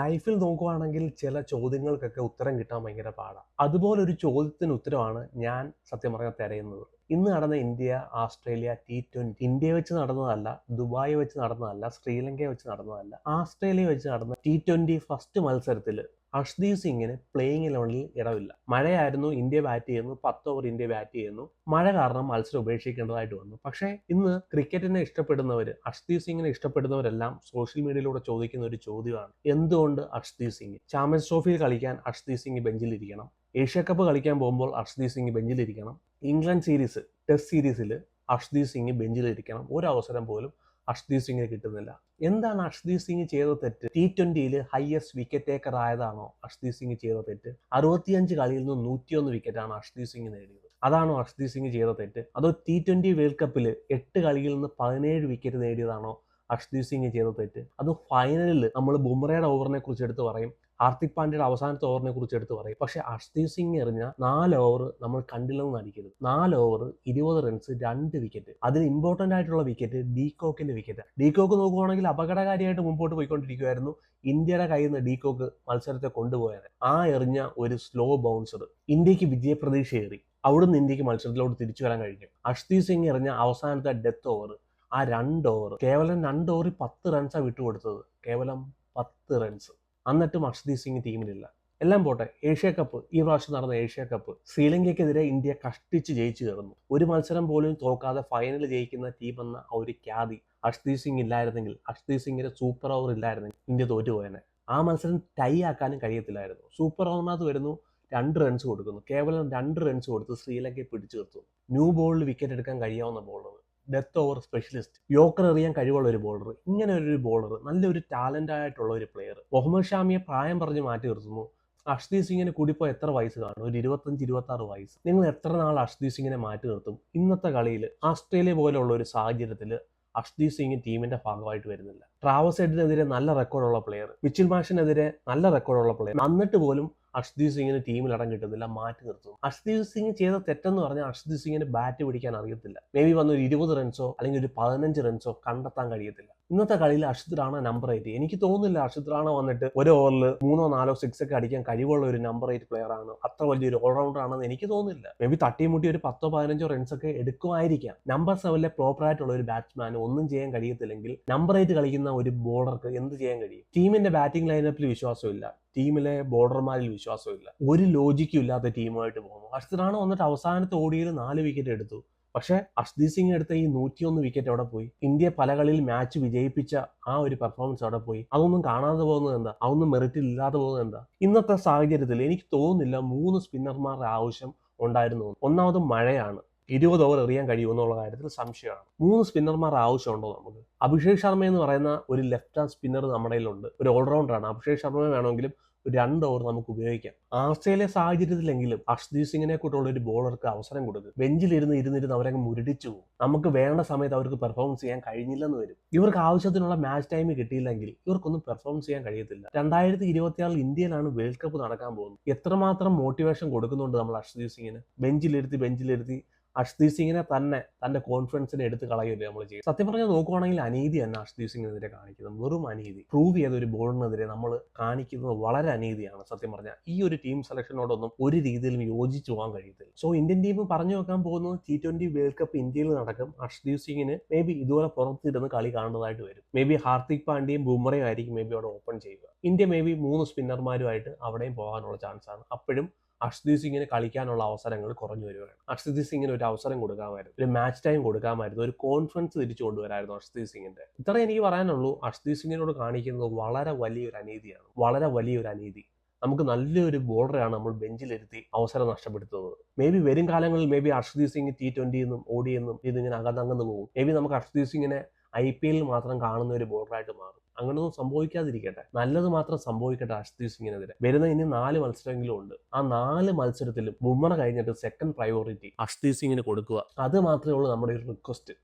ലൈഫിൽ നോക്കുവാണെങ്കിൽ ചില ചോദ്യങ്ങൾക്കൊക്കെ ഉത്തരം കിട്ടാൻ ഭയങ്കര പാടാണ് അതുപോലെ ഒരു ചോദ്യത്തിന് ഉത്തരമാണ് ഞാൻ സത്യം പറഞ്ഞാൽ തിരയുന്നത്. ഇന്ന് നടന്ന India Australia T twenty India വെച്ച് നടന്നതല്ല ദുബായ് വെച്ച് നടന്നതല്ല ശ്രീലങ്ക വെച്ച് നടന്നതല്ല ആസ്ട്രേലിയ വെച്ച് നടന്ന ടി ട്വന്റി ഫസ്റ്റ് മത്സരത്തിൽ അഷ്ദീപ് സിംഗിന് പ്ലേയിങ് ഇലവനിൽ ഇടവില്ല. മഴയായിരുന്നു ഇന്ത്യ ബാറ്റ് ചെയ്യുന്നു പത്ത് ഓവർ ഇന്ത്യ ബാറ്റ് ചെയ്യുന്നു. മഴ കാരണം മത്സരം ഉപേക്ഷിക്കേണ്ടതായിട്ട് വന്നു. പക്ഷേ ഇന്ന് ക്രിക്കറ്റിനെ ഇഷ്ടപ്പെടുന്നവർ അഷ്ദീപ് സിംഗിനെ ഇഷ്ടപ്പെടുന്നവരെല്ലാം സോഷ്യൽ മീഡിയയിലൂടെ ചോദിക്കുന്ന ഒരു ചോദ്യമാണ്. എന്തുകൊണ്ട് അഷ്ദീപ് സിംഗ് ചാമ്പ്യൻസ് ട്രോഫിയിൽ കളിക്കാൻ അഷ്ദീപ് സിംഗ് ബെഞ്ചിലിരിക്കണം ഏഷ്യ കപ്പ് കളിക്കാൻ പോകുമ്പോൾ അഷ്ദീപ് സിംഗ് ബെഞ്ചിലിരിക്കണം ഇംഗ്ലണ്ട് സീരീസ് ടെസ്റ്റ് സീരീസിൽ അഷ്ദീപ് സിംഗ് ബെഞ്ചിലിരിക്കണം ഒരു അവസരം പോലും അഷ്ദീപ് സിംഗിന് കിട്ടുന്നില്ല. എന്താണ് അഷ്ദീപ് സിംഗ് ചെയ്ത തെറ്റ്? ടി ട്വന്റിയിൽ ഹയസ്റ്റ് വിക്കറ്റ് ടേക്കർ ആയതാണോ അഷ്ദീപ് സിംഗ് ചെയ്ത തെറ്റ്? അറുപത്തിയഞ്ച് കളിയിൽ നിന്ന് നൂറ്റിയൊന്ന് വിക്കറ്റാണ് അഷ്ദീപ് സിംഗ് നേടിയത്. അതാണോ അഷ്ദീപ് സിംഗ് ചെയ്ത തെറ്റ്? അതോ ടി ട്വന്റി വേൾഡ് കപ്പിൽ എട്ട് കളിയിൽ നിന്ന് പതിനേഴ് വിക്കറ്റ് നേടിയതാണോ അഷ്ദീപ് സിംഗ് ചെയ്ത തെറ്റ്? അത് ഫൈനലിൽ നമ്മൾ ബുംറയുടെ ഓവറിനെ കുറിച്ച് എടുത്ത് പറയും. ഹാർദിക് പാണ്ഡ്യയുടെ അവസാനത്തെ ഓവറിനെ കുറിച്ച് എടുത്ത് പറയും. പക്ഷെ അഷ്ദീപ് സിംഗ് എറിഞ്ഞ നാല് ഓവർ നമ്മൾ കണ്ടില്ലെന്ന് നടിക്കരുത്. നാല് ഓവർ ഇരുപത് റൺസ് രണ്ട് വിക്കറ്റ് അതിൽ ഇമ്പോർട്ടന്റ് ആയിട്ടുള്ള വിക്കറ്റ് ഡീകോക്കിന്റെ വിക്കറ്റ് ഡീകോക്ക് നോക്കുവാണെങ്കിൽ അപകടകാരിയായിട്ട് മുമ്പോട്ട് പോയിക്കൊണ്ടിരിക്കുമായിരുന്നു ഇന്ത്യയുടെ കയ്യിൽ നിന്ന് ഡീകോക്ക് മത്സരത്തെ കൊണ്ടുപോയത്. ആ എറിഞ്ഞ ഒരു സ്ലോ ബൗൺസർ ഇന്ത്യയ്ക്ക് വിജയപ്രതീക്ഷയേറി അവിടുന്ന് ഇന്ത്യയ്ക്ക് മത്സരത്തിലോട്ട് തിരിച്ചു വരാൻ കഴിഞ്ഞു. അഷ്ദീപ് സിംഗ് എറിഞ്ഞ അവസാനത്തെ ഡെത്ത് ഓവർ ആ രണ്ട് ഓവർ കേവലം രണ്ട് ഓവറിൽ പത്ത് റൺസാണ് വിട്ടുകൊടുത്തത്. കേവലം പത്ത് റൺസ് എന്നിട്ടും അർഷദീപ് സിംഗ് ടീമിലില്ല. എല്ലാം പോട്ടെ ഏഷ്യ കപ്പ് ഈ പ്രാവശ്യം നടന്ന ഏഷ്യ കപ്പ് ശ്രീലങ്കയ്ക്കെതിരെ ഇന്ത്യ കഷ്ടിച്ച് ജയിച്ചു കയറുന്നു. ഒരു മത്സരം പോലും തോൽക്കാതെ ഫൈനൽ ജയിക്കുന്ന ടീം എന്ന ആ ഒരു ഖ്യാതി അക്ഷദീപ് സിംഗ് ഇല്ലായിരുന്നെങ്കിൽ അക്ഷദീപ് സിംഗിന്റെ സൂപ്പർ ഓവർ ഇല്ലായിരുന്നെങ്കിൽ ഇന്ത്യ തോറ്റുപോയനെ ആ മത്സരം ടൈ ആക്കാനും കഴിയത്തില്ലായിരുന്നു. സൂപ്പർ ഓവറിനകത്ത് വരുന്നു രണ്ട് റൺസ് കൊടുക്കുന്നു. കേവലം രണ്ട് റൺസ് കൊടുത്ത് ശ്രീലങ്കയെ പിടിച്ചു നിർത്തുന്നു. ന്യൂ ബോളിൽ വിക്കറ്റ് എടുക്കാൻ കഴിയാവുന്ന bowler death over specialist yorker എറിയാൻ കഴിവുള്ള ഒരു ബോളർ ഇങ്ങനെ ഒരു ബോളർ നല്ലൊരു ടാലന്റ് ആയിട്ടുള്ള ഒരു പ്ലെയർ മുഹമ്മദ് ഷാമിയെ പ്രായം പറഞ്ഞ് മാറ്റി നിർത്തുന്നു. അഷ്ദീപ് സിംഗിന് കൂടിപ്പോ എത്ര വയസ്സ് കാണും? ഒരു ഇരുപത്തഞ്ച് ഇരുപത്തി ആറ് വയസ്സ്. നിങ്ങൾ എത്ര നാൾ അഷ്ദീ സിംഗിനെ മാറ്റി നിർത്തും? ഇന്നത്തെ കളിയിൽ ഓസ്ട്രേലിയ പോലെയുള്ള ഒരു സാഹചര്യത്തിൽ അഷ്ദീ സിംഗ് ടീമിന്റെ ഭാഗമായിട്ട് വരുന്നില്ല. ട്രാവസ് ഹെഡിനെതിരെ നല്ല റെക്കോർഡുള്ള പ്ലെയർ മിച്ചിൽ മാഷിനെതിരെ നല്ല റെക്കോർഡുള്ള പ്ലെയർ എന്നിട്ട് പോലും അഷ്ദീപ് സിംഗിന് ടീമിൽ ഇടം കിട്ടുന്നില്ല മാറ്റി നിർത്തുന്നു. അഷ്ദീപ് സിംഗ് ചെയ്ത തെറ്റെന്ന് പറഞ്ഞാൽ അഷ്ദീപ് സിംഗിന് ബാറ്റ് പിടിക്കാൻ അറിയത്തില്ല. മേ ബി വന്നൊരു ഇരുപത് റൺസോ അല്ലെങ്കിൽ ഒരു പതിനഞ്ച് റൺസോ കണ്ടെത്താൻ കഴിയത്തില്ല. ഇന്നത്തെ കളിയിൽ അർഷിത് റാണ നമ്പർ എയ്റ്റ് എനിക്ക് തോന്നുന്നില്ല അർഷിത് റാണ വന്നിട്ട് ഒരു ഓവറിൽ മൂന്നോ നാലോ സിക്സ് ഒക്കെ അടിക്കാൻ കഴിവുള്ള ഒരു നമ്പർ എയ്റ്റ് പ്ലെയർ ആണ്. അത്ര വലിയൊരു ഓൾറൗണ്ടർ ആണെന്ന് എനിക്ക് തോന്നുന്നില്ല. മേ ബി തട്ടിമുട്ടി ഒരു പത്തോ പതിനഞ്ചോ റൺസ് ഒക്കെ എടുക്കുമായിരിക്കാം. നമ്പർ സെവനിലെ പ്രോപ്പർ ആയിട്ടുള്ള ഒരു ബാറ്റ്സ്മാൻ ഒന്നും ചെയ്യാൻ കഴിയത്തില്ലെങ്കിൽ നമ്പർ എയ്റ്റ് കളിക്കുന്ന ഒരു ബോളർക്ക് എന്ത് ചെയ്യാൻ കഴിയും? ടീമിന്റെ ബാറ്റിംഗ് ലൈനപ്പിൽ വിശ്വാസമില്ല. ടീമിലെ ബോർഡർമാരിൽ വിശ്വാസമില്ല. ഒരു ലോജിക്കും ഇല്ലാത്ത ടീമായിട്ട് പോകുന്നു. അർഷിത് റാണ വന്നിട്ട് അവസാനത്തെ ഓടിയിൽ നാല് വിക്കറ്റ് എടുത്തു. പക്ഷേ അഷ്ദീപ് സിംഗ് എടുത്ത ഈ നൂറ്റിയൊന്ന് വിക്കറ്റ് അവിടെ പോയി? ഇന്ത്യ പല കളിയിൽ മാച്ച് വിജയിപ്പിച്ച ആ ഒരു പെർഫോമൻസ് അവിടെ പോയി? അതൊന്നും കാണാതെ പോകുന്നത് എന്താ? അതൊന്നും മെറിറ്റിൽ ഇല്ലാതെ പോകുന്നത് എന്താ? ഇന്നത്തെ സാഹചര്യത്തിൽ എനിക്ക് തോന്നുന്നില്ല മൂന്ന് സ്പിന്നർമാരുടെ ആവശ്യം ഉണ്ടായിരുന്നു. ഒന്നാമത് മഴയാണ്. ഇരുപത് ഓവർ എറിയാൻ കഴിയുമെന്നുള്ള കാര്യത്തിൽ സംശയമാണ്. മൂന്ന് സ്പിന്നർമാർ ആവശ്യമുണ്ടോ നമുക്ക്? അഭിഷേക് ശർമ്മ എന്ന് പറയുന്ന ഒരു ലെഫ്റ്റ് ഹാൻഡ് സ്പിന്നർ നമ്മുടെ കയ്യിലുണ്ട്. ഒരു ഓൾറൗണ്ടറാണ് അഭിഷേക് ശർമ്മ വേണമെങ്കിലും രണ്ട് ഓവർ നമുക്ക് ഉപയോഗിക്കാം. ആസ്ട്രേലിയ സാഹചര്യത്തിലെങ്കിലും അർഷ്ദീപ് സിംഗിനെ കൂട്ടുള്ള ഒരു ബോളർക്ക് അവസരം കൊടുക്കുക ബെഞ്ചിലിരുന്ന് ഇരുന്നിരുന്ന് അവരങ്ങ് മുരടിച്ചു പോകും. നമുക്ക് വേണ്ട സമയത്ത് അവർക്ക് പെർഫോമൻസ് ചെയ്യാൻ കഴിഞ്ഞില്ലെന്ന് വരും. ഇവർക്ക് ആവശ്യത്തിനുള്ള മാച്ച് ടൈം കിട്ടിയില്ലെങ്കിൽ ഇവർക്കൊന്നും പെർഫോമൻസ് ചെയ്യാൻ കഴിയത്തില്ല. രണ്ടായിരത്തി ഇരുപത്തിയാറിൽ ഇന്ത്യയിലാണ് വേൾഡ് കപ്പ് നടക്കാൻ പോകുന്നത്. എത്രമാത്രം മോട്ടിവേഷൻ കൊടുക്കുന്നുണ്ട് നമ്മൾ അർഷ്ദീപ് സിംഗിന്? ബെഞ്ചിലിരുത്തി ബെഞ്ചിലിരുത്തി അഷ്ദീപ് സിംഗിനെ തന്നെ തന്റെ കോൺഫിഡൻസിനെ എടുത്ത് കളയുകയല്ലേ നമ്മൾ ചെയ്യും. സത്യം പറഞ്ഞാൽ നോക്കുവാണെങ്കിൽ അനീതി തന്നെ അഷ്ദീപ് സിംഗിനെതിരെ കാണിക്കുന്നത്. വെറും അനീതി. പ്രൂവ് ചെയ്ത ഒരു ബോളിനെതിരെ നമ്മൾ കാണിക്കുന്നത് വളരെ അനീതിയാണ് സത്യം പറഞ്ഞാൽ. ഈ ഒരു ടീം സെലക്ഷനോടൊന്നും ഒരു രീതിയിലും യോജിച്ചു പോകാൻ കഴിയത്തില്ല. സോ ഇന്ത്യൻ ടീം പറഞ്ഞു വെക്കാൻ പോകുന്നത് ടി ട്വന്റി വേൾഡ് കപ്പ് ഇന്ത്യയിൽ നടക്കും. അഷ്ദീപ് സിംഗിന് മേ ബി ഇതുപോലെ പുറത്തിരുന്ന് കളി കാണുന്നതായിട്ട് വരും. മേ ബി ഹാർദിക് പാണ്ഡ്യയും ബുംറയും ആയിരിക്കും മേ ബി അവിടെ ഓപ്പൺ ചെയ്യുക. ഇന്ത്യ മേ ബി മൂന്ന് സ്പിന്നർമാരുമായിട്ട് അവിടെയും പോകാനുള്ള ചാൻസ് ആണ്. അപ്പോഴും അർഷ്ദീപ് സിംഗിന് കളിക്കാനുള്ള അവസരങ്ങൾ കുറഞ്ഞു വരികയാണ് അർഷ്ദീപ് സിംഗിന് ഒരു അവസരം കൊടുക്കാമായിരുന്നു. ഒരു മാച്ച് ടൈം കൊടുക്കാമായിരുന്നു. ഒരു കോൺഫിഡൻസ് തിരിച്ചു കൊണ്ടുവരായിരുന്നു അർഷ്ദീപ് സിംഗിന്റെ ഇത്ര എനിക്ക് പറയാനുള്ളൂ. അർഷ്ദീപ് സിംഗിനോട് കാണിക്കുന്നത് വളരെ വലിയൊരു അനീതിയാണ്. വളരെ വലിയൊരു അനീതി. നമുക്ക് നല്ലൊരു ബോളറെയാണ് നമ്മൾ ബെഞ്ചിലിരുത്തി അവസരം നഷ്ടപ്പെടുത്തുന്നത്. മേ ബി വരും കാലങ്ങളിൽ maybe Arshdeep Singh T twenty എന്നും ഓടി എന്നും ഇതിങ്ങനെ അകന്നങ്ങന്ന് പോകും മേ ബി നമുക്ക് അർഷ്ദീപ് സിംഗിനെ ഐ പി എല്ലിൽ മാത്രം കാണുന്ന ഒരു ബോളറായിട്ട് മാറും. അങ്ങനെയൊന്നും സംഭവിക്കാതിരിക്കട്ടെ. നല്ലത് മാത്രം സംഭവിക്കട്ടെ അഷ്ദീപ് സിംഗിനെതിരെ. വരുന്ന ഇനി നാല് മത്സരമെങ്കിലും ഉണ്ട്. ആ നാല് മത്സരത്തിലും ബുമ്മറ കഴിഞ്ഞിട്ട് സെക്കൻഡ് പ്രയോറിറ്റി അഷ്ദീപ് സിംഗിന് കൊടുക്കുക. അത് മാത്രമേ ഉള്ളൂ നമ്മുടെ ഒരു റിക്വസ്റ്റ്